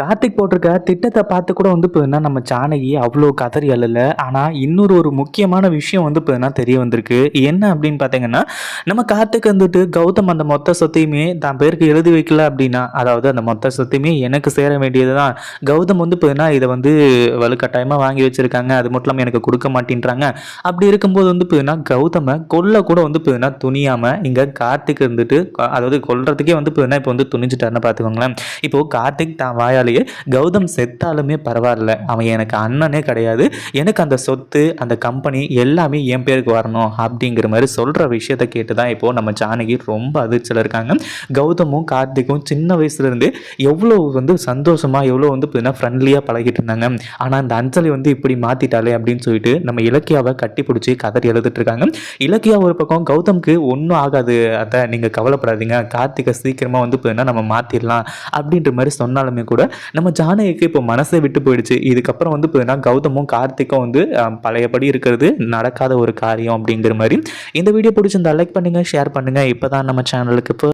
கார்த்திக் போட்டிருக்க திட்டத்தை பார்த்து கூட வந்து போதுன்னா நம்ம ஜானகி அவ்வளோ கதறி அழல. ஆனால் இன்னொரு ஒரு முக்கியமான விஷயம் வந்து பார்த்தீங்கன்னா தெரிய வந்திருக்கு. என்ன அப்படின்னு பார்த்தீங்கன்னா நம்ம கார்த்திக் வந்துட்டு கௌதம் அந்த மொத்த சொத்தையுமே தான் பேருக்கு எழுதி வைக்கல அப்படின்னா அதாவது அந்த மொத்த சொத்தையுமே எனக்கு சேர வேண்டியது தான். கௌதம் வந்து பார்த்தீங்கன்னா இதை வந்து வலுக்கட்டாயமாக வாங்கி வச்சிருக்காங்க. அது மட்டும் இல்லாமல் எனக்கு கொடுக்க மாட்டேன்றாங்க. அப்படி இருக்கும்போது வந்து போதுன்னா கௌதமை கொல்ல கூட வந்து பார்த்தீங்கன்னா துணியாமல் இங்கே கார்த்திக் இருந்துட்டு அதாவது கொல்றதுக்கே வந்து பார்த்தீங்கன்னா இப்போ வந்து துணிஞ்சிட்டாருன்னு பார்த்துக்கோங்களேன். இப்போது கார்த்திக் தான் வாயா அதனாலேயே கௌதம் செத்தாலுமே பரவாயில்ல. அவன் எனக்கு அண்ணனே கிடையாது. எனக்கு அந்த சொத்து அந்த கம்பெனி எல்லாமே என் பேருக்கு வரணும். அப்படிங்கிற மாதிரி சொல்கிற விஷயத்த கேட்டு தான் இப்போது நம்ம ஜானகி ரொம்ப அதிர்ச்சியில் இருக்காங்க. கௌதமும் கார்த்திக்கும் சின்ன வயசுலேருந்து எவ்வளோ வந்து சந்தோஷமாக எவ்வளோ வந்து பார்த்தீங்கன்னா ஃப்ரெண்ட்லியாக பழகிட்டு இருந்தாங்க. ஆனால் அந்த அஞ்சலி வந்து இப்படி மாற்றிட்டாலே அப்படின்னு சொல்லிட்டு நம்ம இலக்கியாவை கட்டி பிடிச்சி கதறி எழுதிட்டுருக்காங்க இலக்கியா ஒரு பக்கம் கௌதம்க்கு ஒன்றும் ஆகாது. அதை நீங்கள் கவலைப்படாதீங்க. கார்த்திகை சீக்கிரமாக வந்து பார்த்தீங்கன்னா நம்ம மாற்றிடலாம் அப்படின்ற மாதிரி சொன்னாலுமே கூட நம்ம ஜானகிக்கு இப்போ மனசை விட்டு போயிடுச்சு. இதுக்கப்புறம் வந்து பார்த்தீங்கன்னா கௌதமும் கார்த்திக்கும் வந்து பழையபடி இருக்கிறது நடக்காத ஒரு காரியம் அப்படிங்கிற மாதிரி. இந்த வீடியோ பிடிச்சிருந்தா லைக் பண்ணுங்கள் ஷேர் பண்ணுங்கள் இப்போ தான் நம்ம சேனலுக்கு இப்போ